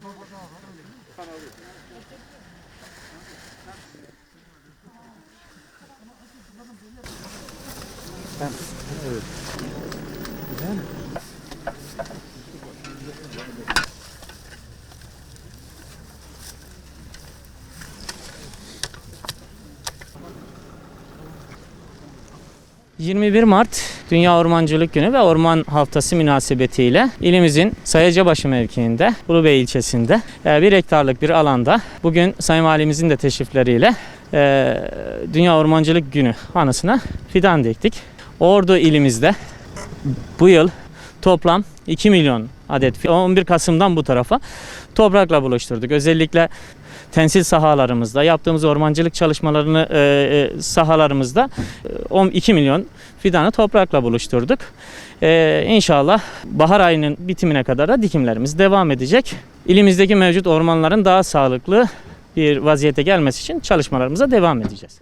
Tamam. Evet. ...21 Mart Dünya Ormancılık Günü ve Orman Haftası münasebetiyle ilimizin Sayacabaşı mevkiinde, Ulubey ilçesinde e, bir hektarlık bir alanda bugün Sayın Valimizin de teşrifleriyle e, Dünya Ormancılık Günü anısına fidan diktik. Ordu ilimizde bu yıl toplam 2 milyon adet 11 Kasım'dan bu tarafa toprakla buluşturduk. Özellikle tensil sahalarımızda yaptığımız ormancılık çalışmalarını e, e, sahalarımızda e, 12 milyon fidanı toprakla buluşturduk. E, inşallah bahar ayının bitimine kadar da dikimlerimiz devam edecek. İlimizdeki mevcut ormanların daha sağlıklı bir vaziyete gelmesi için çalışmalarımıza devam edeceğiz.